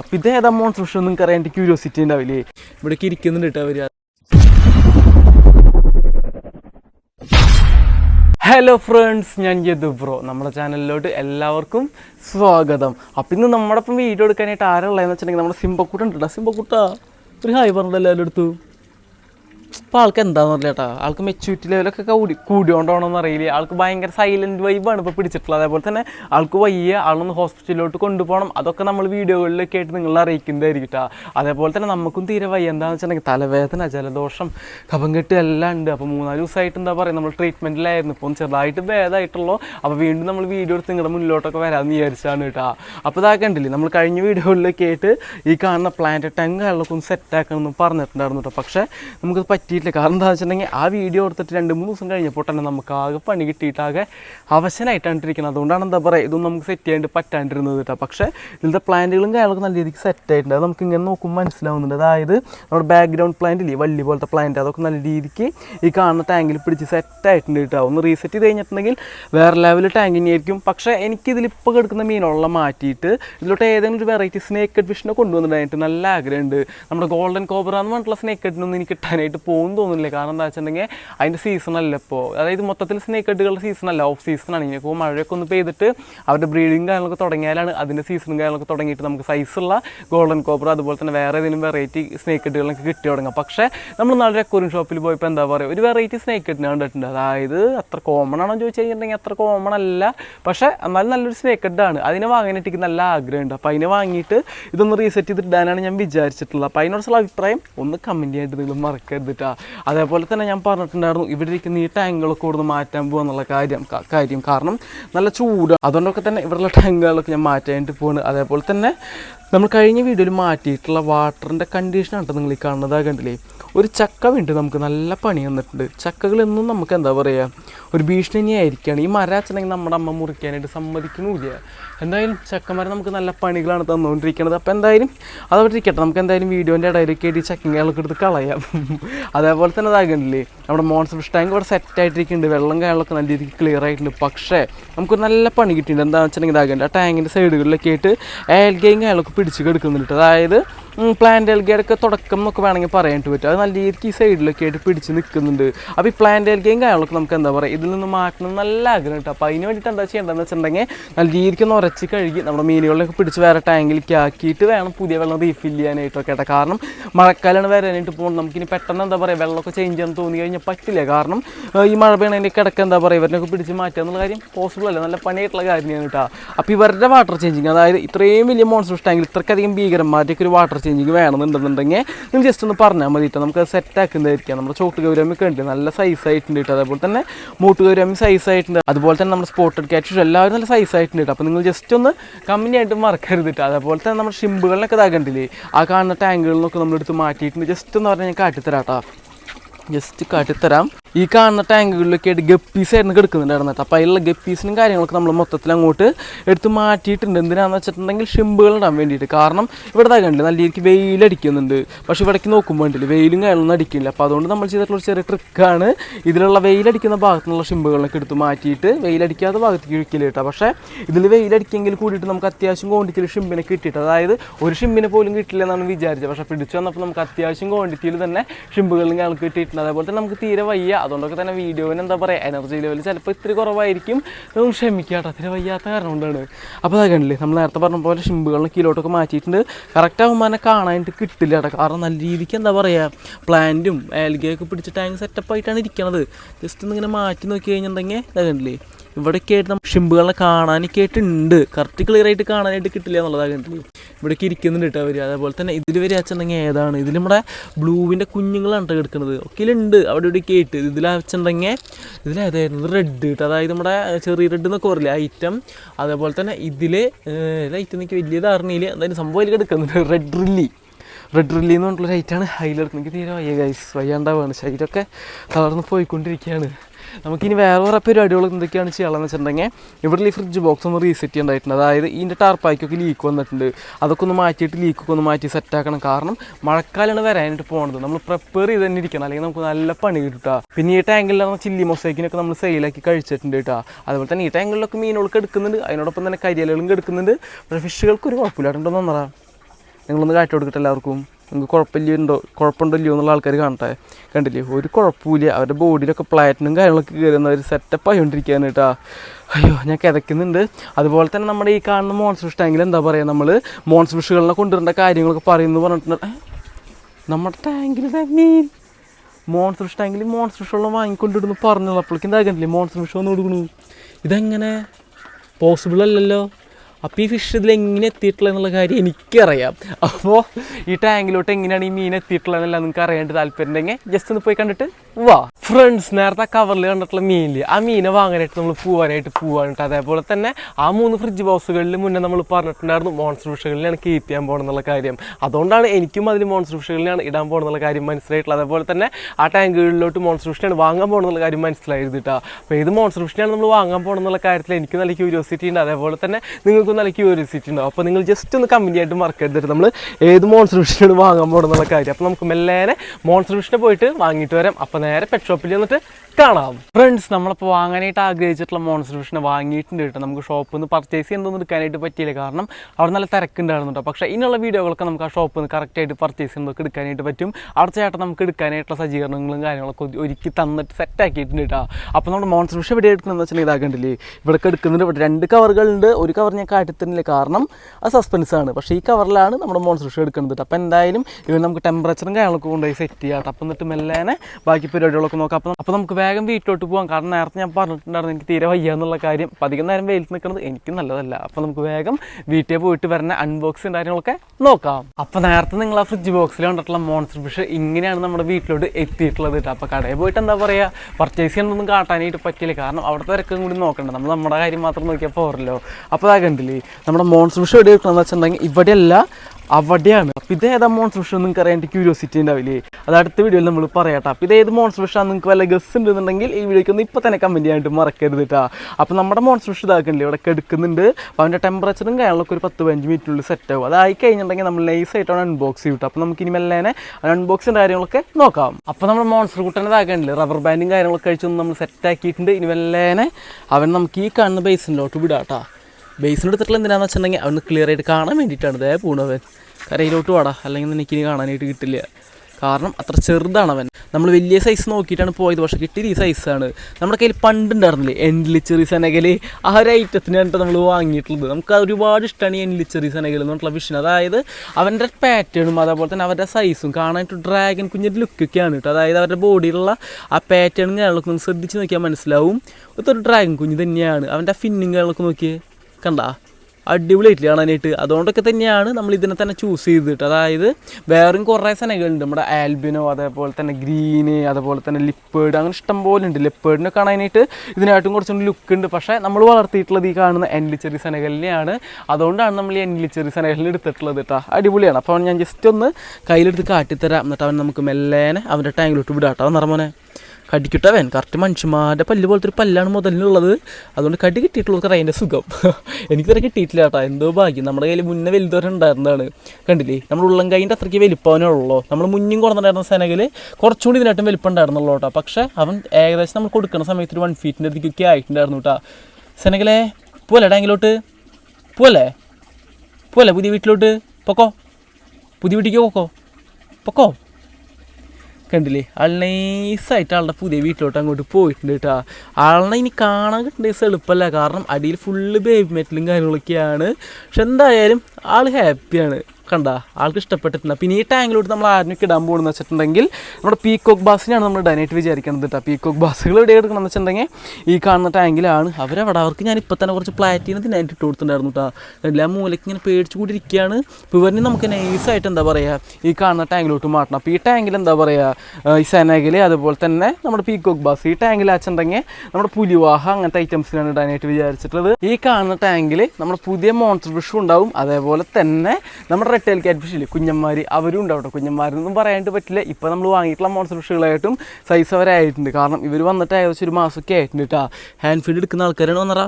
അപ്പം ഇത് ഏതാ മോൺസ്റ്റർ ഫിഷ് നിങ്ങൾക്ക് അറിയാൻ ക്യൂരിയോസിറ്റി ഉണ്ടാവില്ലേ? ഇവിടേക്ക് ഇരിക്കുന്നുണ്ട് കേട്ടോ അവർ ഹലോ ഫ്രണ്ട്സ് ഞാൻ യദു ബ്രോ നമ്മുടെ ചാനലിലോട്ട് എല്ലാവർക്കും സ്വാഗതം. അപ്പം ഇന്ന് നമ്മുടെ ഒപ്പം വീഡിയോ എടുക്കാനായിട്ട് ആരുള്ളതെന്ന് വെച്ചിട്ടുണ്ടെങ്കിൽ നമ്മുടെ സിംബക്കൂട്ട ഉണ്ട് കേട്ടോ സിംബക്കൂട്ട ഒരു ഹായ് പറഞ്ഞല്ലോ എല്ലാവരും അപ്പോൾ ആൾക്ക് എന്താണെന്ന് അറിയില്ല കേട്ടോ ആൾക്ക് മെച്യൂരിറ്റി ലെവലൊക്കെ കൂടി കൂടിയോണ്ടാണോന്ന് അറിയില്ല. ആൾക്ക് ഭയങ്കര സൈലന്റ് വൈബാണ് ഇപ്പോൾ പിടിച്ചിട്ടുള്ളത്. അതേപോലെ തന്നെ ആൾക്ക് വയ്യ ആളൊന്ന് ഹോസ്പിറ്റലിലോട്ട് കൊണ്ടുപോകണം. അതൊക്കെ നമ്മൾ വീഡിയോകളിലൊക്കെ ആയിട്ട് നിങ്ങളെ അറിയിക്കുന്നതായിരിക്കും കേട്ടോ അതേപോലെ തന്നെ നമുക്കും തീരെ വയ്യ. എന്താണെന്ന് വെച്ചിട്ടുണ്ടെങ്കിൽ തലവേദന ജലദോഷം കഫം കെട്ട് എല്ലാം ഉണ്ട്. അപ്പോൾ മൂന്നാൽ ദിവസമായിട്ട് എന്താ പറയുക നമ്മൾ ട്രീറ്റ്മെന്റിലായിരുന്നു ഇപ്പം ചെറുതായിട്ട് ഭേദമായിട്ടുള്ളൂ അപ്പോൾ വീണ്ടും നമ്മൾ വീഡിയോ എടുത്ത് നിങ്ങളുടെ മുന്നിലോട്ടൊക്കെ വരാമെന്ന് വിചാരിച്ചാണ് കേട്ടോ അപ്പോൾ ഇതാ കണ്ടില്ലേ നമ്മൾ കഴിഞ്ഞ വീഡിയോകളിലൊക്കെ ആയിട്ട് ഈ കാണുന്ന പ്ലാന്റ് ടാങ്ക് വെള്ളമൊക്കെ ഒന്ന് സെറ്റാക്കണമെന്ന് പറഞ്ഞിട്ടുണ്ടായിരുന്നു കേട്ടോ പക്ഷേ നമുക്കത് പറ്റിയിട്ടില്ല. കാരണം എന്താ വെച്ചിട്ടുണ്ടെങ്കിൽ ആ വീഡിയോ എടുത്തിട്ട് രണ്ട് മൂന്ന് ദിവസം കഴിഞ്ഞപ്പോൾ തന്നെ നമുക്ക് ആകെ പണി കിട്ടിയിട്ടാകെ അവശനായിട്ടാണ് ഇരിക്കുന്നത് അതുകൊണ്ടാണ് എന്താ പറയുക ഇതൊന്നും നമുക്ക് സെറ്റ് ചെയ്യാണ്ട് പറ്റാണ്ടിരുന്നത് കേട്ടോ. പക്ഷേ ഇതിലത്തെ പ്ലാന്റുകളും കാര്യങ്ങളൊക്കെ നല്ല രീതിക്ക് സെറ്റ് ആയിട്ടുണ്ട്. അത് നമുക്ക് ഇങ്ങനെ നോക്കുമ്പോൾ മനസ്സിലാവുന്നുണ്ട്. അതായത് നമ്മുടെ ബാക്ക്ഗ്രൗണ്ട് പ്ലാന്റ് ഇല്ലേ വള്ളി പോലത്തെ പ്ലാന്റ് അതൊക്കെ നല്ല രീതിക്ക് ഈ കാണുന്ന ടാങ്കിൽ പിടിച്ച് സെറ്റ് ആയിട്ടുണ്ട് കേട്ടോ. ഒന്ന് റീസെറ്റ് ചെയ്ത് കഴിഞ്ഞിട്ടുണ്ടെങ്കിൽ വേറെ ലെവൽ ടാങ്കിനെ ആയിരിക്കും പക്ഷേ എനിക്കിതിൽ ഇപ്പോൾ കിടക്കുന്ന മീനുള്ള മാറ്റിയിട്ട് ഇതിലോട്ട് ഏതെങ്കിലും ഒരു വെറൈറ്റി സ്നേക്ക് ഫിഷിനെ കൊണ്ടുവന്നിട്ടായിട്ട് നല്ല ആഗ്രഹമുണ്ട്. നമ്മുടെ ഗോൾഡൻ കോബ്ര പറഞ്ഞിട്ടുള്ള സ്നേക്ക് കട്ടിനൊന്നും എനിക്ക് കിട്ടാനായിട്ട് പോകും തോന്നുന്നില്ല. കാരണം എന്താ വെച്ചിട്ടുണ്ടെങ്കിൽ അതിന്റെ സീസണല്ല ഇപ്പോൾ അതായത് മൊത്തത്തിൽ സ്നേക്ക് കട്ടുകളുടെ സീസണല്ല ഓഫ് സീസണാണ് ഇപ്പോൾ മഴയൊക്കെ ഒന്ന് പെയ്തിട്ട് അവരുടെ ബ്രീഡിങ് കാര്യങ്ങളൊക്കെ തുടങ്ങിയാലാണ് അതിന്റെ സീസണും കാര്യങ്ങളൊക്കെ തുടങ്ങിയിട്ട് നമുക്ക് സൈസുള്ള ഗോൾഡൻ കോപ്പർ അതുപോലെ തന്നെ വേറെ ഏതെങ്കിലും വെറൈറ്റി സ്നേക്ക് ഹെഡുകളൊക്കെ കിട്ടി തുടങ്ങും. പക്ഷേ നമ്മൾ നാളെ അക്വറിയം ഷോപ്പിൽ പോയപ്പോൾ എന്താ പറയുക ഒരു വെറൈറ്റി സ്നേക്ക് ഹെഡിനെ കണ്ടിട്ടുണ്ട്. അതായത് അത്ര കോമൺ ആണോ ചോദിച്ചു കഴിഞ്ഞിട്ടുണ്ടെങ്കിൽ അത്ര കോമൺ അല്ല. പക്ഷേ എന്നാലും നല്ലൊരു സ്നേക്ക് ഹെഡാണ് അതിനെ വാങ്ങാനായിട്ട് എനിക്ക് നല്ല ആഗ്രഹമുണ്ട്. അപ്പോൾ അതിനെ വാങ്ങിയിട്ട് ഇതൊന്ന് റീസെറ്റ് ചെയ്തിട്ട് ഇടാനാണ് ഞാൻ വിചാരിച്ചിട്ടുള്ളത്. അപ്പോൾ അതിനോടുള്ള അഭിപ്രായം ഒന്ന് കമന്റ് ചെയ്തിട്ട് നിങ്ങൾ മറക്കരുത് കേട്ടോ. അതേപോലെ തന്നെ ഞാൻ പറഞ്ഞിട്ടുണ്ടായിരുന്നു ഇവിടെ ഇരിക്കുന്ന ഈ ടാങ്കുകളൊക്കെ ഇവിടുന്ന് മാറ്റാൻ പോകുക എന്നുള്ള കാര്യം കാര്യം. കാരണം നല്ല ചൂട്. അതുകൊണ്ടൊക്കെ തന്നെ ഇവിടെയുള്ള ടാങ്കുകളൊക്കെ ഞാൻ മാറ്റാനായിട്ട് പോകുന്നത് അതേപോലെ തന്നെ നമ്മൾ കഴിഞ്ഞ വീഡിയോയിൽ മാറ്റിയിട്ടുള്ള വാട്ടറിന്റെ കണ്ടീഷനാണ് നിങ്ങൾ ഈ കാണുന്നത്. കണ്ടില്ലേ? ഒരു ചക്ക വീണ്ടും നമുക്ക് നല്ല പണി വന്നിട്ടുണ്ട് ചക്കകളെന്നും നമുക്ക് എന്താ പറയുക ഒരു ഭീഷണി ആയിരിക്കുകയാണ് ഈ മരം അച്ഛനെങ്കിൽ നമ്മുടെ അമ്മ മുറിക്കാനായിട്ട് സമ്മതിക്കുന്നുമില്ല എന്തായാലും ചക്കമരം നമുക്ക് നല്ല പണികളാണ് തന്നുകൊണ്ടിരിക്കുന്നത് അപ്പോൾ എന്തായാലും അതവിടെ ഇരിക്കട്ടെ. നമുക്ക് എന്തായാലും വീഡിയോന്റെ ഇടയിലേക്ക് ആയിട്ട് ഈ ചക്കങ്ങളൊക്കെ എടുത്ത് കളയാം. അതേപോലെ തന്നെ അതാകണില്ലേ നമ്മുടെ മോൺസ്റ്റർ ഫിഷ് ടാങ്ക് ഇവിടെ സെറ്റ് ആയിട്ടിരിക്കുന്നുണ്ട്. വെള്ളം കാര്യങ്ങളൊക്കെ നല്ല രീതിക്ക് ക്ലിയർ ആയിട്ടുണ്ട്. പക്ഷേ നമുക്കൊരു നല്ല പണി കിട്ടിയിട്ടുണ്ട്. എന്താണെന്ന് വെച്ചിട്ടുണ്ടെങ്കിൽ ഇതാകണ്ട ആ ടാങ്കിന്റെ സൈഡുകളിലൊക്കെ ആയിട്ട് ഏൽഗയും കാര്യങ്ങളൊക്കെ പിടിച്ച് കിടക്കുന്നുണ്ട് അതായത് പ്ലാന്റ് എൽഗയുടെ തുടക്കം എന്നൊക്കെ വേണമെങ്കിൽ പറയാനായിട്ട് പറ്റും. അത് നല്ല രീതിക്ക് ഈ സൈഡിലൊക്കെ ആയിട്ട് പിടിച്ച് നിൽക്കുന്നുണ്ട്. അപ്പോൾ ഈ പ്ലാന്റ് എൽഗയും കാര്യങ്ങളൊക്കെ നമുക്ക് എന്താ പറയുക ഇതിൽ നിന്ന് മാറ്റണം നല്ല ആഗ്രഹം കേട്ടോ അപ്പോൾ അതിന് വേണ്ടിയിട്ട് എന്താ ചെയ്യേണ്ടതെന്ന് വെച്ചിട്ടുണ്ടെങ്കിൽ നല്ല രീതിക്ക് ഒന്ന് ഉരച്ച് കഴുകി നമ്മുടെ മീനുകളിലൊക്കെ പിടിച്ച് വേറെ ടാങ്കിലേക്ക് ആക്കിയിട്ട് വേണം പുതിയ വെള്ളം റീഫിൽ ചെയ്യാനായിട്ടൊക്കെ കേട്ടോ കാരണം മഴക്കാലമാണ് വരാനായിട്ട് പോകുന്നത്. നമുക്കിനി പെട്ടെന്ന് എന്താ പറയുക വെള്ളമൊക്കെ ചേഞ്ച് ചെയ്യാൻ തോന്നി കഴിഞ്ഞാൽ പറ്റില്ല. കാരണം ഈ മഴ പെയ്യണതിന്റെ കിടക്ക് എന്താ പറയുക ഇവരിനൊക്കെ പിടിച്ച് മാറ്റുക എന്നുള്ള കാര്യം പോസിബിൾ അല്ല. നല്ല പണിയായിട്ടുള്ള കാര്യമാണ് കേട്ടോ. അപ്പോൾ ഇവരുടെ വാട്ടർ ചേഞ്ചിങ് അതായത് ഇത്രയും വലിയ മോൺസ്റ്റർ ടാങ്കിൽ ഇത്രയ്ക്കധികം ഭീകരന്മാരുടെയൊക്കെ ഒരു വാട്ടർ ചേഞ്ചിങ് വേണമെന്നുണ്ടെന്നുണ്ടെങ്കിൽ നിങ്ങൾ ജസ്റ്റ് ഒന്ന് പറഞ്ഞാൽ മതി കേട്ടോ നമുക്ക് സെറ്റ് ആക്കുന്നതായിരിക്കാം. നമ്മുടെ ചോട്ട് ഗൗരമ്മയൊക്കെ ഉണ്ട് നല്ല സൈസ് ആയിട്ടുണ്ട് കേട്ടോ അതേപോലെ തന്നെ മൂട്ട് ഗൗരമ്മ സൈസ് ആയിട്ടുണ്ട്. അതുപോലെ തന്നെ നമ്മുടെ സ്പോട്ടഡ് ക്യാറ്റ് എല്ലാവരും നല്ല സൈസ് ആയിട്ടുണ്ട് കേട്ടോ അപ്പോൾ നിങ്ങൾ ജസ്റ്റ് ഒന്ന് കമ്പനി ആയിട്ട് മറക്കരുത് കേട്ടോ അതേപോലെ തന്നെ നമ്മുടെ ഷിമ്പുകളിലൊക്കെ ഇതാകണ്ടില്ലേ ആ കാണുന്ന ടാങ്കുകളിൽ നിന്നൊക്കെ നമ്മളെടുത്ത് മാറ്റിയിട്ടുണ്ട്. ജസ്റ്റ് എന്ന് പറഞ്ഞാൽ ഞാൻ കാട്ടിത്തരാം കേട്ടോ ജസ്റ്റ് കാട്ടിത്തരാം. ഈ കാണുന്ന ടാങ്കുകളിലൊക്കെ ആയിട്ട് ഗപ്പീസ് ആയിരുന്നു കിടക്കുന്നുണ്ടായിരുന്നു കേട്ടോ. അപ്പോൾ അതിലുള്ള ഗപ്പീസിനും കാര്യങ്ങളൊക്കെ നമ്മൾ മൊത്തത്തിൽ അങ്ങോട്ട് എടുത്ത് മാറ്റിയിട്ടുണ്ട്. എന്തിനാണെന്ന് വെച്ചിട്ടുണ്ടെങ്കിൽ ഷിമ്പുകൾ ഇടാൻ വേണ്ടിയിട്ട്. കാരണം ഇവിടെ കണ്ടില്ല നല്ല രീതിക്ക് വെയിലടിക്കുന്നുണ്ട് പക്ഷേ ഇവിടേക്ക് നോക്കുമ്പോൾ ഉണ്ടല്ലോ വെയിലും കാര്യങ്ങളൊന്നും അടിക്കില്ല. അപ്പോൾ അതുകൊണ്ട് നമ്മൾ ചെയ്തിട്ടുള്ള ചെറിയ ട്രിക്കാണ് ഇതിലുള്ള വെയിലടിക്കുന്ന ഭാഗത്തുനിന്നുള്ള ഷിമ്പുകളൊക്കെ എടുത്ത് മാറ്റിയിട്ട് വെയിലടിക്കാത്ത ഭാഗത്തേക്ക് ഒഴിക്കൽ കേട്ടോ. പക്ഷേ ഇതിൽ വെയിലടിക്കെങ്കിൽ കൂടിയിട്ട് നമുക്ക് അത്യാവശ്യം ക്വാണ്ടിറ്റിയിൽ ഷിമ്പിനെ കിട്ടിയിട്ട് അതായത് ഒരു ഷിമ്പിനെ പോലും കിട്ടില്ല എന്നാണ് വിചാരിച്ചത്. പക്ഷേ പിടിച്ചു വന്നപ്പോൾ നമുക്ക് അത്യാവശ്യം ക്വാണ്ടിറ്റിയിൽ തന്നെ ഷിമ്പുകളിലും ഞങ്ങൾക്ക് കിട്ടിയിട്ടുണ്ട്. അതേപോലെ തന്നെ നമുക്ക് തീരെ വയ്യ അതുകൊണ്ടൊക്കെ തന്നെ വീഡിയോന് എന്താ പറയുക എനർജി ലെവൽ ചിലപ്പോൾ ഇത്തിരി കുറവായിരിക്കും. നമുക്ക് ക്ഷമിക്കുക കേട്ടോ തീരെ വയ്യാത്ത കാരണം കൊണ്ടാണ്. അപ്പോൾ അതാ കണ്ടില്ലേ നമ്മൾ നേരത്തെ പറഞ്ഞ പോലെ ഷിമ്പുകളിനെ കിലോട്ടൊക്കെ മാറ്റിയിട്ടുണ്ട്. കറക്റ്റ് ആകുമ്പോൾ കാണാനായിട്ട് കിട്ടില്ല കേട്ടോ. കാരണം നല്ല രീതിക്ക് എന്താ പറയുക പ്ലാന്റും ആൽഗയൊക്കെ പിടിച്ച് ടാങ്ക് സെറ്റപ്പ് ആയിട്ടാണ് ഇരിക്കണത്. ജസ്റ്റ് ഒന്നിങ്ങനെ മാറ്റി നോക്കി കഴിഞ്ഞിട്ടുണ്ടെങ്കിൽ അത് കണ്ടില്ലേ ഇവിടെയൊക്കെ ആയിട്ട് നമ്മൾ ഷിമ്പുകളെ കാണാനൊക്കെ ആയിട്ടുണ്ട് കറക്റ്റ് ക്ലിയർ ആയിട്ട് കാണാനായിട്ട് കിട്ടില്ല എന്നുള്ളതാണ് കണ്ടില്ലേ ഇവിടേക്ക് ഇരിക്കുന്നുണ്ട് കേട്ടോ അവർ അതേപോലെ തന്നെ ഇതിൽ വരെ അച്ഛനെങ്കിൽ ഏതാണ്? ഇതിൽ നമ്മുടെ ബ്ലൂവിന്റെ കുഞ്ഞുങ്ങളാണ് കേട്ടോ കിടക്കുന്നത്. ഒക്കെയിലുണ്ട് അവിടെ ഇവിടെ കേട്ട്. ഇതിൽ വെച്ചിട്ടുണ്ടെങ്കിൽ ഇതിലേതായിരുന്നു റെഡ് കേട്ടോ. അതായത് നമ്മുടെ ചെറിയ റെഡ് എന്നൊക്കെ പറയില്ലേ? ഐറ്റം അതേപോലെ തന്നെ ഇതിൽ ഐറ്റം എനിക്ക് വലിയ ധാരണയിൽ എന്തായാലും സംഭവം അതിൽ കിടക്കുന്നുണ്ട്. റെഡ് റില്ലി റെഡ് റില്ലി എന്ന് പറഞ്ഞിട്ടുള്ള ലൈറ്റാണ് ഹൈലെടുക്കുന്നത് എനിക്ക് തീരെ വയ്യ ഗൈസ് വയ്യാണ്ടാവാണ്. ശരീരമൊക്കെ തളർന്ന് പോയിക്കൊണ്ടിരിക്കുകയാണ്. നമുക്കിനി വേറെ വേറെ പരിപാടികൾ എന്തൊക്കെയാണ് ചെയ്യാമെന്ന് വെച്ചിട്ടുണ്ടെങ്കിൽ ഇവിടെ ഈ ഫ്രിഡ്ജ് ബോക്സ് ഒന്ന് റീസെറ്റ് ചെയ്യേണ്ടതായിട്ടുണ്ട്. അതായത് ഇതിന്റെ ടാർപ്പായിക്കൊക്കെ ലീക്ക് വന്നിട്ടുണ്ട്. അതൊക്കെ ഒന്ന് മാറ്റിയിട്ട് ലീക്കൊക്കെ ഒന്ന് മാറ്റി സെറ്റാക്കണം കാരണം മഴക്കാലമാണ് വരാനായിട്ട് പോകുന്നത് നമ്മൾ പ്രിപ്പയർ ചെയ്ത് തന്നെ ഇരിക്കണം. അല്ലെങ്കിൽ നമുക്ക് നല്ല പണി കിട്ടുക പിന്നെ ഈ ടാങ്കിലാണ് ചില്ലി മൊസൈക്കിനൊക്കെ നമ്മൾ സെയിലാക്കി കഴിച്ചിട്ടുണ്ട് കേട്ടോ അതുപോലെ തന്നെ ഈ ടാങ്കിലൊക്കെ മീനുകൾക്ക് എടുക്കുന്നുണ്ട്. അതിനോടൊപ്പം തന്നെ കരിയലുകളും എടുക്കുന്നുണ്ട്. പക്ഷേ ഫിഷുകൾക്ക് ഒരു കുഴപ്പമില്ലാട്ടുണ്ടോ നന്നറ നിങ്ങളൊന്ന് കാട്ടി കൊടുക്കട്ടെ എല്ലാവർക്കും. നിങ്ങൾക്ക് കുഴപ്പമില്ലുണ്ടോ? കുഴപ്പമുണ്ടല്ലോ എന്നുള്ള ആൾക്കാർ കാണട്ടെ. കണ്ടില്ലേ? ഒരു കുഴപ്പമില്ല അവരുടെ ബോഡിയിലൊക്കെ പ്ലാറ്റിനും കാര്യങ്ങളൊക്കെ കയറുന്ന ഒരു സെറ്റപ്പ് ആയിക്കൊണ്ടിരിക്കുകയാണ് കേട്ടോ. അയ്യോ ഞാൻ കിതയ്ക്കുന്നുണ്ട്. അതുപോലെ തന്നെ നമ്മുടെ ഈ കാണുന്ന മോൺസ് ഫിഷ് ടാങ്കിൽ എന്താ പറയുക നമ്മൾ മോൺസ് ഫിഷുകളിനെ കൊണ്ടുവരേണ്ട കാര്യങ്ങളൊക്കെ പറയുന്നു പറഞ്ഞിട്ടുണ്ട്? നമ്മുടെ ടാങ്കിൽ മീൻ. മോൺസ്റ്റർ ഫിഷ് ടാങ്കിൽ മോൺസ്റ്റർ ഫിഷ് വെള്ളം വാങ്ങിക്കൊണ്ടിടുന്നു പറഞ്ഞുള്ളൂ അപ്പോഴേക്കും എന്താകണ്ടില്ലേ മോൺസ്റ്റർ ഫിഷ് വന്ന് കൊടുക്കണു ഇതെങ്ങനെ? പോസിബിൾ അല്ലല്ലോ. അപ്പോൾ ഈ ഫിഷ് ഇതിൽ എങ്ങനെ എത്തിയിട്ടുള്ളത് എന്നുള്ള കാര്യം എനിക്കറിയാം. അപ്പോൾ ഈ ടാങ്കിലോട്ട് എങ്ങനെയാണ് ഈ മീൻ എത്തിയിട്ടുള്ളതെന്നല്ല നിങ്ങൾക്ക് അറിയേണ്ട താല്പര്യം ഉണ്ടെങ്കിൽ ജസ്റ്റ് ഒന്ന് പോയി കണ്ടിട്ട് വാ. ഫ്രണ്ട്സ് നേരത്തെ കവറിൽ കണ്ടിട്ടുള്ള മീനിൽ ആ മീനെ വാങ്ങാനായിട്ട് നമ്മൾ പോകാനായിട്ട് പോകാനുണ്ട് അതേപോലെ തന്നെ ആ മൂന്ന് ഫ്രിഡ്ജ് ബോക്സുകളിൽ മുന്നേ നമ്മൾ പറഞ്ഞിട്ടുണ്ടായിരുന്നു മോൺസ്റ്റർ ഫിഷുകളിലാണ് കീപ്പ് ചെയ്യാൻ പോകണമെന്നുള്ള കാര്യം. അതുകൊണ്ടാണ് എനിക്കും അതിൽ മോൺസ്റ്റർ ഫിഷുകളിലാണ് ഇടാൻ പോകണമെന്നുള്ള കാര്യം മനസ്സിലായിട്ടുള്ളത്. അതേപോലെ തന്നെ ആ ടാങ്കുകളിലോട്ട് മോൺസ്റ്റർ ഫിഷിനാണ് വാങ്ങാൻ പോകണമെന്നുള്ള കാര്യം മനസ്സിലായത് കേട്ടോ അപ്പോൾ ഏത് മോൺസ്റ്റർ ഫിഷിനാണ് നമ്മൾ വാങ്ങാൻ പോകണമെന്നുള്ള കാര്യത്തിൽ എനിക്ക് നല്ല ക്യൂരിയോസിറ്റി ഉണ്ട്. അതേപോലെ തന്നെ നിങ്ങൾക്കും നല്ല ക്യൂരിയോസിറ്റി ഉണ്ടാവും. അപ്പോൾ നിങ്ങൾ ജസ്റ്റ് ഒന്ന് കമ്പനി ആയിട്ട് മറക്കരുത് നമ്മൾ ഏത് മോൺസ്റ്റർ ഫിഷിനാണ് വാങ്ങാൻ പോകണമെന്നുള്ള കാര്യം. അപ്പോൾ നമുക്ക് മെല്ലേനെ മോൺസ്റ്റർ ഫിഷിനെ പോയിട്ട് വാങ്ങിയിട്ട് വരാം. അപ്പോൾ നേരെ പെറ്റ് ഷോപ്പിൽ വന്നിട്ട് കാണാം. ഫ്രണ്ട്സ് നമ്മളിപ്പോൾ വാങ്ങാനായിട്ട് ആഗ്രഹിച്ചിട്ടുള്ള മോൺസ്റ്റർ ഫിഷിനെ വാങ്ങിയിട്ടുണ്ട് കേട്ടോ. നമുക്ക് ഷോപ്പിൽ നിന്ന് പർച്ചേസ് ചെയ്യാൻ എടുക്കാനായിട്ട് പറ്റിയില്ല. കാരണം അവിടെ നല്ല തിരക്കുണ്ടായിരുന്നു കേട്ടോ. പക്ഷേ ഇനിയുള്ള വീഡിയോകളൊക്കെ നമുക്ക് ആ ഷോപ്പിൽ നിന്ന് കറക്റ്റായിട്ട് പർച്ചേസ് ചെയ്യുന്നതൊക്കെ എടുക്കാനായിട്ട് പറ്റും. അവിടെ ചേട്ടൻ നമുക്ക് എടുക്കാനായിട്ടുള്ള സജ്ജീകരണങ്ങളും കാര്യങ്ങളൊക്കെ ഒരു- ഒരുക്കി തന്നിട്ട് സെറ്റ് ആക്കിയിട്ടുണ്ട് കേട്ടോ. അപ്പോൾ നമ്മുടെ മോൺസ്റ്റർ ഫിഷ് എവിടെ എടുക്കുന്നതെന്ന് വെച്ചാൽ ഇതാക്കണ്ടില്ലേ ഇവിടെ എടുക്കുന്നുണ്ട്. രണ്ട് കവറുകളുണ്ട് ഒരു കവർ ഞാൻ കാട്ടിത്തന്നില്ല കാരണം അത് സസ്പെൻസ് ആണ്. പക്ഷേ ഈ കവറിലാണ് നമ്മുടെ മോൺസ്റ്റർ സൃഷ്ടി എടുക്കുന്നത് അപ്പം അപ്പോൾ എന്തായാലും ഇവർ നമുക്ക് ടെമ്പറേച്ചറും കാര്യങ്ങളൊക്കെ കൊണ്ടുപോയി സെറ്റ് ചെയ്യാം അപ്പം എന്നിട്ട് മെല്ലേനെ ബാക്കി പരിപാടികളൊക്കെ നോക്കാം. അപ്പം അപ്പോൾ നമുക്ക് വേഗം വീട്ടിലോട്ട് പോകാം കാരണം നേരത്തെ ഞാൻ പറഞ്ഞിട്ടുണ്ടായിരുന്നു എനിക്ക് തീരെ വയ്യ എന്നുള്ള കാര്യം. അപ്പം അധികം നേരം വെയിലത്ത് നിൽക്കുന്നത് എനിക്ക് നല്ലതല്ല. അപ്പോൾ നമുക്ക് വേഗം വീട്ടിൽ പോയിട്ട് വരുന്ന അൺബോക്സിങ് കാര്യങ്ങളൊക്കെ നോക്കാം. അപ്പോൾ നേരത്തെ നിങ്ങൾ ആ ഫ്രിഡ്ജ് ബോക്സിൽ കണ്ടിട്ടുള്ള മോൺസ്റ്റർ ഫിഷ് ഇങ്ങനെയാണ് നമ്മുടെ വീട്ടിലോട്ട് എത്തിയിട്ടുള്ളത് കേട്ടോ. അപ്പോൾ കടയിൽ പോയിട്ട് എന്താ പറയുക പർച്ചേസ് ചെയ്യാനൊന്നും കാട്ടാനായിട്ട് പറ്റില്ല. കാരണം അവിടുത്തെ തിരക്കും കൂടി നോക്കണ്ട. നമ്മൾ നമ്മുടെ കാര്യം മാത്രം നോക്കിയാൽ പോരല്ലോ. അപ്പോൾ അതാ കണ്ടില്ലേ? നമ്മുടെ മോൺസ്റ്റർ ഷോ എവിടെ വെക്കണമെന്ന് വെച്ചിട്ടുണ്ടെങ്കിൽ ഇവിടെയല്ല അവിടെയാണ്. അപ്പോൾ ഇത് ഏതാ മോൺസ്റ്റർ ഷോ നിങ്ങൾക്ക് അറിയാൻ ക്യൂരിയോസിറ്റി ഉണ്ടാവില്ലേ അത് അടുത്ത വീഡിയോയിൽ നമ്മൾ പറയാട്ടോ അപ്പോൾ ഇത് ഏത് മോൺസ്റ്റർ ഷോ നിങ്ങൾക്ക് വല്ല ഗസ് ഉണ്ടെന്നുണ്ടെങ്കിൽ ഈ വീഡിയോക്ക് ഒന്ന് ഇപ്പോൾ തന്നെ കമന്റ് ചെയ്യാനായിട്ട് മറക്കരുത് കേട്ടോ അപ്പോൾ നമ്മുടെ മോൺസ്റ്റർ ഷോ ഇതാക്കണ്ടേ ഇവിടെ എടുക്കുന്നുണ്ട്. അപ്പോൾ അതിന്റെ ടെമ്പറേച്ചറും കാര്യങ്ങളൊക്കെ ഒരു പത്ത് പതിനഞ്ച് മിനിറ്റിനുള്ളിൽ സെറ്റ് ആവും. അതായി കഴിഞ്ഞിട്ടുണ്ടെങ്കിൽ നമ്മൾ നൈസായിട്ടാണ് അൺബോക്സ് ചെയ്യും അപ്പോൾ നമുക്ക് ഇനി മെല്ലേനെ അൺബോക്സിന്റെ കാര്യങ്ങളൊക്കെ നോക്കാം. അപ്പോൾ നമ്മൾ മോൺസ്റ്റർ കുട്ടനെ ഇതാക്കണ്ടേ റബ്ബർ ബാൻഡും കാര്യങ്ങളൊക്കെ കഴിച്ചൊന്ന് നമ്മൾ സെറ്റ് ആക്കിയിട്ടുണ്ട്. ഇനി മെല്ലേനെ അവൻ നമുക്ക് ഈ കാണുന്ന ബേസിനിലോട്ട് വിടാം കേട്ടോ ബേസിന് എടുത്തിട്ടുള്ള എന്തിനാന്ന് വെച്ചിട്ടുണ്ടെങ്കിൽ അവന് ക്ലിയർ ആയിട്ട് കാണാൻ വേണ്ടിയിട്ടാണ്. ഇതേ പൂണവൻ കരയിലോട്ട് വാടാ. അല്ലെങ്കിൽ എനിക്ക് ഇനി കാണാനായിട്ട് കിട്ടില്ല. കാരണം അത്ര ചെറുതാണ് അവൻ. നമ്മൾ വലിയ സൈസ് നോക്കിയിട്ടാണ് പോയത്. പക്ഷേ കിട്ടിയത് ഈ സൈസാണ് നമ്മുടെ കയ്യിൽ പണ്ടുണ്ടായിരുന്നില്ലേ? എൻലിച്ചെറി സെനകൽ ആ ഒരു ഐറ്റത്തിനാണ് നമ്മൾ വാങ്ങിയിട്ടുള്ളത്. നമുക്ക് ഒരുപാട് ഇഷ്ടമാണ് ഈ എൻലിച്ചെറി സെനകൽ എന്ന് പറഞ്ഞിട്ടുള്ള വിഷൻ അതായത് അവന്റെ പാറ്റേണും അതേപോലെ തന്നെ അവരുടെ സൈസും കാണാനായിട്ട് ഡ്രാഗൺ കുഞ്ഞിന്റെ ലുക്കൊക്കെയാണ് കേട്ടോ അതായത് അവരുടെ ബോഡിയിലുള്ള ആ പാറ്റേണും കാര്യങ്ങളൊക്കെ ഒന്ന് ശ്രദ്ധിച്ച് നോക്കിയാൽ മനസ്സിലാവും. ഇതൊരു ഡ്രാഗൺ കുഞ്ഞ് തന്നെയാണ്. അവന്റെ ആ ഫിന്നും കാര്യങ്ങളൊക്കെ നോക്കിയേ. കണ്ടാ? അടിപൊളിയായിട്ടില്ല കാണാനായിട്ട്. അതുകൊണ്ടൊക്കെ തന്നെയാണ് നമ്മൾ ഇതിനെ തന്നെ ചൂസ് ചെയ്തിട്ട്. അതായത് വേറെയും കുറേ സനകളുണ്ട് നമ്മുടെ ആൽബിനോ അതേപോലെ തന്നെ ഗ്രീന് അതേപോലെ തന്നെ ലിപ്പേഡ് അങ്ങനെ ഇഷ്ടം പോലെ ഉണ്ട്. ലിപ്പേഡിനെ കാണാനായിട്ട് ഇതിനായിട്ടും കുറച്ചുകൂടി ലുക്ക് ഉണ്ട്. പക്ഷേ നമ്മൾ വളർത്തിയിട്ടുള്ളത് ഈ കാണുന്ന എൻലിച്ചെറി സനകളിനെയാണ് അതുകൊണ്ടാണ് നമ്മൾ ഈ എൻലിച്ചെറി സനകളിൽ എടുത്തിട്ടുള്ളത് കേട്ടോ അടിപൊളിയാണ്. അപ്പോൾ ഞാൻ ജസ്റ്റ് ഒന്ന് കയ്യിലെടുത്ത് കാട്ടിത്തരാം. എന്നിട്ട് അവൻ നമുക്ക് മെല്ലേനെ അവന്റെ ടാങ്കിലോട്ട് വിടാം കേട്ടോ നിറമോനെ കടിക്കിട്ടവൻ. കറക്റ്റ് മനുഷ്യന്മാരുടെ പല്ല് പോലത്തെ ഒരു പല്ലാണ് മുതലിനുള്ളത്. അതുകൊണ്ട് കടി കിട്ടിയിട്ടുള്ളത് അതിന്റെ സുഖം. എനിക്കിതുവരെ കിട്ടിയിട്ടില്ല കേട്ടോ. എന്തോ ഭാഗ്യം. നമ്മുടെ കയ്യിൽ മുന്നേ വലുതോരം ഉണ്ടായിരുന്നതാണ്. കണ്ടില്ലേ? നമ്മൾ ഉള്ളം കൈന്റെ അത്രയ്ക്ക് വലിപ്പവനേ ഉള്ളൂ. നമ്മൾ മുന്നും കുറഞ്ഞിട്ടുണ്ടായിരുന്ന സെനകിൽ കുറച്ചുകൂടി ഇതിനായിട്ടും വലിപ്പം ഉണ്ടായിരുന്നുള്ളൂ കേട്ടോ. പക്ഷേ അവൻ ഏകദേശം നമ്മൾ കൊടുക്കുന്ന സമയത്ത് ഒരു വൺ ഫീറ്റിന്റെ അടുത്തേക്കൊക്കെ ആയിട്ടുണ്ടായിരുന്നു കേട്ടോ. സെനകിലെ പോലെ ഡാങ്കിലോട്ട് പോലെ പോലെ പുതിയ വീട്ടിലോട്ട്? പൊക്കോ? പുതിയ വീട്ടിലേക്ക് പൊക്കോ? പൊക്കോ? കണ്ടില്ലേ? ആൾ നൈസായിട്ട് ആളുടെ പുതിയ വീട്ടിലോട്ട് അങ്ങോട്ട് പോയിട്ടുണ്ട് കേട്ടോ ആളിനെ ഇനി കാണാൻ കിട്ടുന്ന എളുപ്പമല്ല. കാരണം അടിയിൽ ഫുള്ള് ബേബി മെറ്റലും കാര്യങ്ങളൊക്കെയാണ്. പക്ഷെ എന്തായാലും ആൾ ഹാപ്പിയാണ് കണ്ട? ആൾക്ക് ഇഷ്ടപ്പെട്ടിട്ടുണ്ട്. പിന്നെ ഈ ടാങ്കിലോട്ട് നമ്മൾ ആരിനൊക്കെ ഇടാൻ പോകുന്നത് വെച്ചിട്ടുണ്ടെങ്കിൽ നമ്മുടെ പീക്കോക്ക് ബാസിനെയാണ് നമ്മൾ ഡയനേറ്റ് വിചാരിക്കുന്നത് കേട്ടോ പീക്കോക്ക് ബാസുകൾ ഇവിടെ എടുക്കണം എന്ന് വെച്ചിട്ടുണ്ടെങ്കിൽ ഈ കാണുന്ന ടാങ്കിലാണ് അവരവിടെ അവർക്ക് ഞാൻ ഇപ്പം തന്നെ കുറച്ച് പ്ലാറ്റീന ഇതിനായിട്ട് ഇട്ട് കൊടുത്തിട്ടുണ്ടായിരുന്നു കേട്ടോ എല്ലാ മൂലയ്ക്ക് ഇങ്ങനെ പേടിച്ചു കൂടിയിരിക്കുകയാണ്. ഇപ്പോൾ ഇവരിന് നമുക്ക് നൈസായിട്ട് എന്താ പറയുക ഈ കാണുന്ന ടാങ്കിലോട്ട് മാറ്റണം. അപ്പോൾ ഈ ടാങ്കിൽ എന്താ പറയുക ഈ സെനഗിൽ അതുപോലെ തന്നെ നമ്മുടെ പീക്കോക്ക് ബാസ് ഈ ടാങ്കിൽ അച്ഛണ്ടെങ്കിൽ നമ്മുടെ പുലിവാഹ അങ്ങനത്തെ ഐറ്റംസിനാണ് ഇടാനായിട്ട് വിചാരിച്ചിട്ടുള്ളത്. ഈ കാണുന്ന ടാങ്കിൽ നമ്മുടെ പുതിയ മോൺസ്റ്റർ ഫിഷും ഉണ്ടാവും. അതേപോലെ തന്നെ നമ്മുടെ റെട്ടേൽ ക്യാറ്റ് ഫിഷിൽ കുഞ്ഞന്മാർ അവരും ഉണ്ട് കേട്ടോ കുഞ്ഞന്മാരൊന്നും പറയാനായിട്ട് പറ്റില്ല. ഇപ്പോൾ നമ്മൾ വാങ്ങിയിട്ടുള്ള മോൺസർ ഫിഷുകളായിട്ടും സൈസ് അവരായിട്ടുണ്ട് കാരണം ഇവർ വന്നിട്ട് ഏകദേശം ഒരു മാസമൊക്കെ ആയിട്ടുണ്ട് കേട്ടോ ഹാൻഡ് ഫീഡ് എടുക്കുന്ന ആൾക്കാരാണ് വന്നറാ?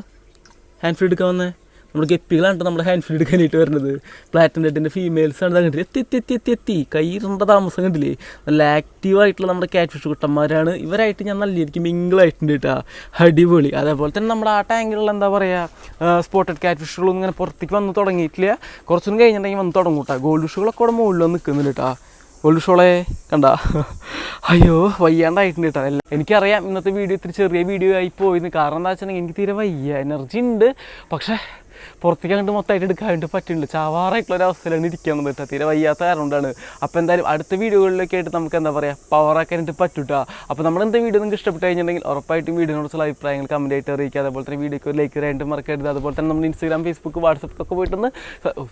ഹാൻഡ് ഫീഡ് എടുക്കാൻ വന്നേ? നമ്മുടെ ഗപ്പികളാണ് നമ്മുടെ ഹാൻഡ് ഫീഡ് എടുക്കാനായിട്ട് വരുന്നത്. പ്ലാറ്റിൻ ഫീമെയിൽസ് ആണ് കണ്ടില്ലേ? എത്തി എത്തി എത്തി എത്തി എത്തി. താമസം കണ്ടില്ലേ? നല്ല ആക്റ്റീവ് ആയിട്ടുള്ള നമ്മുടെ ക്യാറ്റ് ഫിഷ് കുട്ടന്മാരാണ്. ഇവരായിട്ട് ഞാൻ നല്ല രീതിക്ക് മിങ്കിളായിട്ടുണ്ട് കേട്ടോ. അടിപൊളി. അതേപോലെ തന്നെ നമ്മുടെ ആ ടാങ്കിലുള്ള എന്താ പറയുക സ്പോട്ടഡ് ക്യാറ്റ് ഫിഷുകളൊന്നും ഇങ്ങനെ പുറത്തേക്ക് വന്ന് തുടങ്ങിയിട്ടില്ല. കുറച്ചൊന്നും കഴിഞ്ഞിട്ടുണ്ടെങ്കിൽ വന്ന് തുടങ്ങും കേട്ടോ. ഗോൾഡ് ഫിഷുകളൊക്കെ അവിടെ മുകളിൽ നിൽക്കുന്നില്ല കേട്ടോ. ഗോൾഡ് ഷോളെ കണ്ട? അയ്യോ വയ്യാണ്ടായിട്ടുണ്ട് കേട്ടോ. അല്ല എനിക്കറിയാം ഇന്നത്തെ വീഡിയോ ഇത്തിരി ചെറിയ വീഡിയോ ആയി പോയിന്ന്. കാരണം എന്താ വെച്ചിട്ടുണ്ടെങ്കിൽ എനിക്ക് തീരെ വയ്യ. എനർജി ഉണ്ട്. പക്ഷേ പുറത്തേക്ക് അങ്ങോട്ട് മൊത്തമായിട്ട് എടുക്കാനായിട്ട് പറ്റുന്നില്ല ചാവാറായിട്ടുള്ള ഒരു അവസ്ഥയിലാണ് ഇരിക്കാൻ കേട്ടോ. തീരെ വയ്യാത്ത കാരണം അപ്പോൾ എന്തായാലും അടുത്ത വീഡിയോകളിലൊക്കെ ആയിട്ട് നമുക്ക് എന്താ പറയുക പവറാക്കാനായിട്ട് പറ്റൂട്ടാ അപ്പോൾ നമ്മൾ എന്താ വീഡിയോ നിങ്ങൾക്ക് ഇഷ്ടപ്പെട്ട് കഴിഞ്ഞിട്ടുണ്ടെങ്കിൽ ഉറപ്പായിട്ടും വീഡിയോനോടുള്ള അഭിപ്രായങ്ങൾ കമന്റ് ആയിട്ട് അറിയിക്കുക. അതുപോലെ തന്നെ വീഡിയോക്ക് ഒരു ലൈക്ക് ചെയ്യാനായിട്ട് മറക്കരുത്. അതുപോലെ തന്നെ നമ്മൾ ഇൻസ്റ്റാഗ്രാം ഫേസ്ബുക്ക് വാട്സപ്പൊക്കെ പോയിട്ടൊന്ന്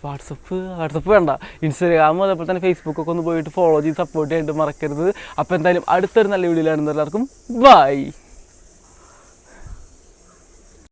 വാട്സപ്പ് വാട്സപ്പ് വേണ്ട. ഇൻസ്റ്റാഗ്രാമും അതുപോലെ തന്നെ ഫേസ്ബുക്കൊക്കെ ഒന്ന് പോയിട്ട് ഫോളോ ചെയ്ത് സപ്പോർട്ട് ചെയ്യാനായിട്ട് മറക്കരുത്. അപ്പോൾ എന്തായാലും അടുത്തൊരു നല്ല വീഡിയോയിലാണ് എല്ലാവർക്കും ബൈ